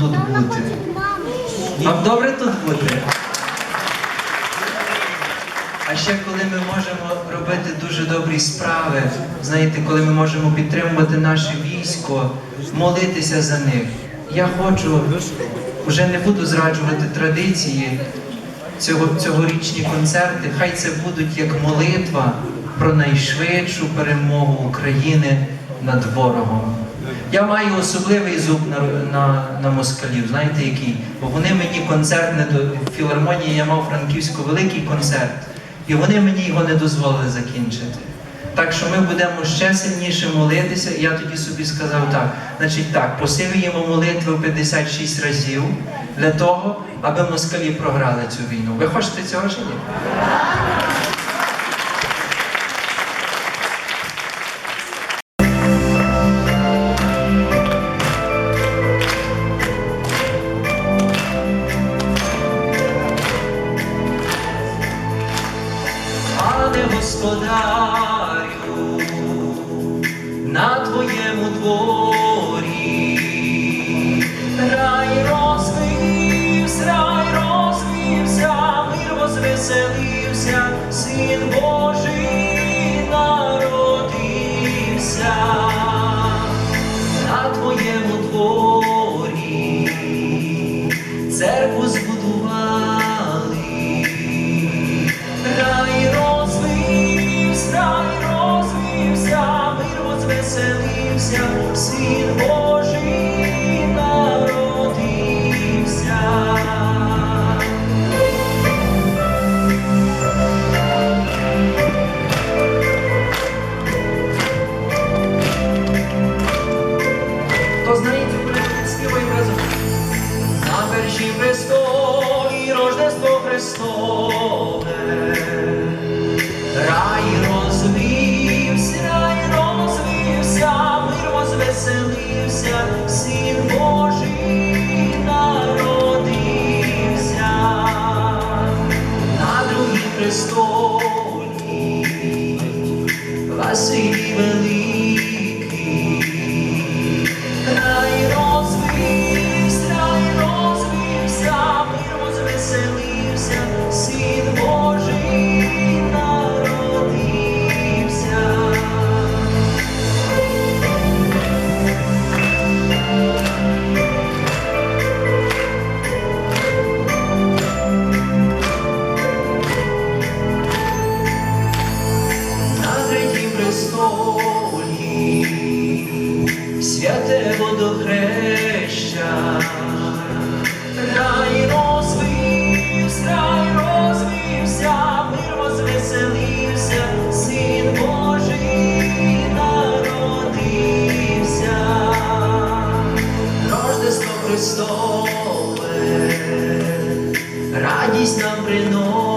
тут бути. Вам добре тут бути? А ще коли ми можемо робити дуже добрі справи, знаєте, коли ми можемо підтримувати наше військо, молитися за них. Я хочу, вже не буду зраджувати традиції цього, цьогорічні концерти. Хай це будуть як молитва про найшвидшу перемогу України над ворогом. Я маю особливий зуб на, на, на москалів, знаєте який? Бо вони мені концерт не до філармонії я мав франківську великий концерт, і вони мені його не дозволили закінчити. Так що ми будемо ще сильніше молитися, і я тоді собі сказав так. Значить так, посилюємо молитви в 56 разів для того, аби москалі програли цю війну. Ви хочете цього чи? Пане господарю, на твоєму дворі. Рай розвився, рай розвився, мир возвеселився, син Божий першій престолі Рождество Христове, військам приносить.